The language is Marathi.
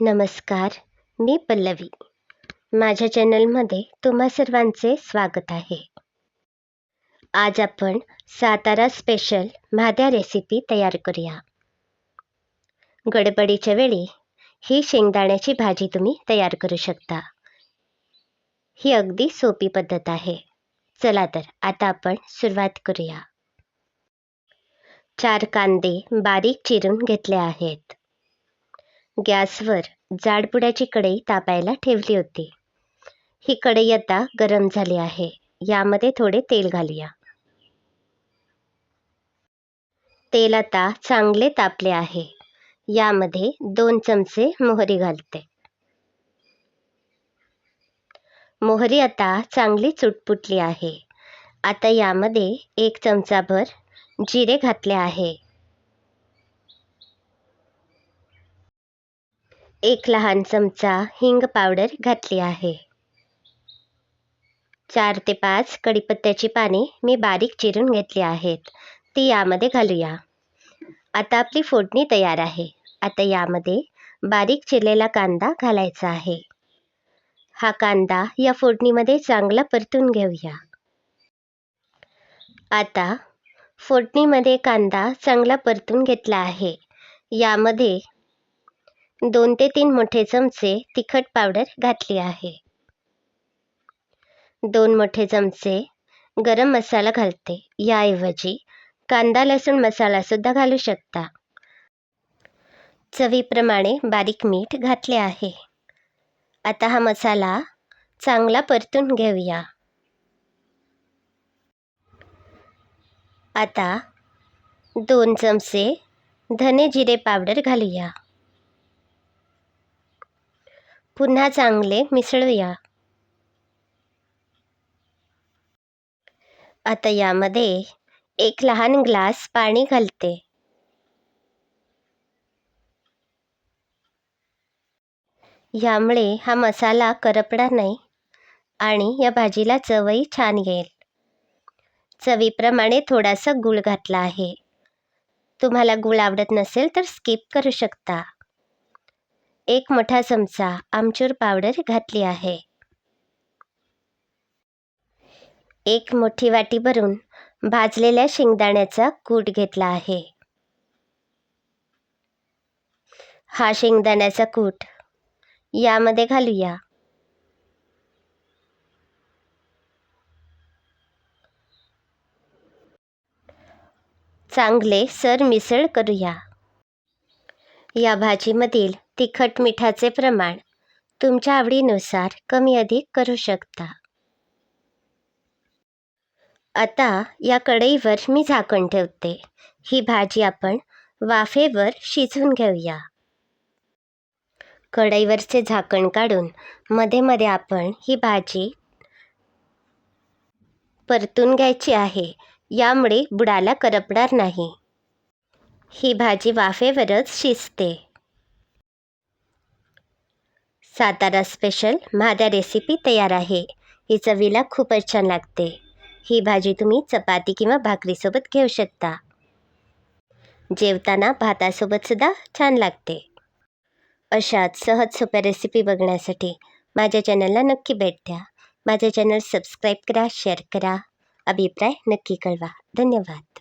नमस्कार मी पल्लवी. माझ्या चॅनलमध्ये तुम्हा सर्वांचे स्वागत आहे. आज आपण सातारा स्पेशल म्हाद्या रेसिपी तयार करूया. गडबडीच्या वेळी ही शेंगदाण्याची भाजी तुम्ही तयार करू शकता. ही अगदी सोपी पद्धत आहे. चला तर आता आपण सुरुवात करूया. चार कांदे बारीक चिरून घेतले आहेत. गॅसवर जाडबुडाची कढई तापायला ठेवली होती. ही कढई आता गरम झाली आहे. यामध्ये थोडे तेल घालूया. तेल आता चांगले तापले आहे. यामध्ये दोन चमचे मोहरी घालते. मोहरी आता चांगली चुटपुटली आहे. आता यामध्ये एक चमचाभर जिरे घातले आहे. एक लहान चमचा हिंग पावडर घातली आहे. चार ते पाच कढीपत्त्याची पाने मी बारीक चिरून घेतली आहेत. ती यामध्ये घालूया. आता आपली फोडणी तयार आहे. आता यामध्ये बारीक चिरलेला कांदा घालायचा आहे. हा कांदा या फोडणीमध्ये चांगला परतून घेऊया. आता फोडणीमध्ये कांदा चांगला परतून घेतला आहे. यामध्ये दोन ते तीन मोठे चमचे तिखट पावडर घातली आहे. दोन मोठे चमचे गरम मसाला घालते. याऐवजी कांदा लसूण मसालासुद्धा घालू शकता. चवीप्रमाणे बारीक मीठ घातले आहे. आता हा मसाला चांगला परतून घेऊया. आता दोन चमचे धने जिरे पावडर घालूया. पुन्हा चांगले मिसळूया आता यामध्ये एक लहान ग्लास पाणी घालते. यामुळे हा मसाला करपणार नाही आणि या भाजीला चवही छान येईल. चवीप्रमाणे थोडासा गूळ घातला आहे. तुम्हाला गूळ आवडत नसेल तर स्किप करू शकता. एक मोठा चमचा आमचूर पावडर घातली आहे. एक मोठी वाटी भरून भाजलेल्या शेंगदाण्याचा कूट घेतला आहे. हा शेंगदाण्याचा कूट यामध्ये घालूया. चांगले सर मिसळ करूया. या भाजीमधील तिखट मिठाचे प्रमाण तुमच्या आवडीनुसार कमी अधिक करू शकता. आता या कढईवर मी झाकण ठेवते. ही भाजी आपण वाफेवर शिजवून घेऊया. कढईवरचे झाकण काढून मध्ये मध्ये आपण ही भाजी परतून घ्यायची आहे. यामुळे बुडाला करपणार नाही. ही भाजी वाफेवरच शिजते. सातारा स्पेशल माझ्या रेसिपी तयार आहे. ही चवीला खूपच छान लागते. ही भाजी तुम्ही चपाती किंवा भाकरीसोबत घेऊ शकता. जेवताना भातासोबतसुद्धा छान लागते. अशाच सहज सोप्या रेसिपी बघण्यासाठी माझ्या चॅनलला नक्की भेट द्या. माझे चॅनल सबस्क्राईब करा शेअर करा. अभिप्राय नक्की कळवा. धन्यवाद.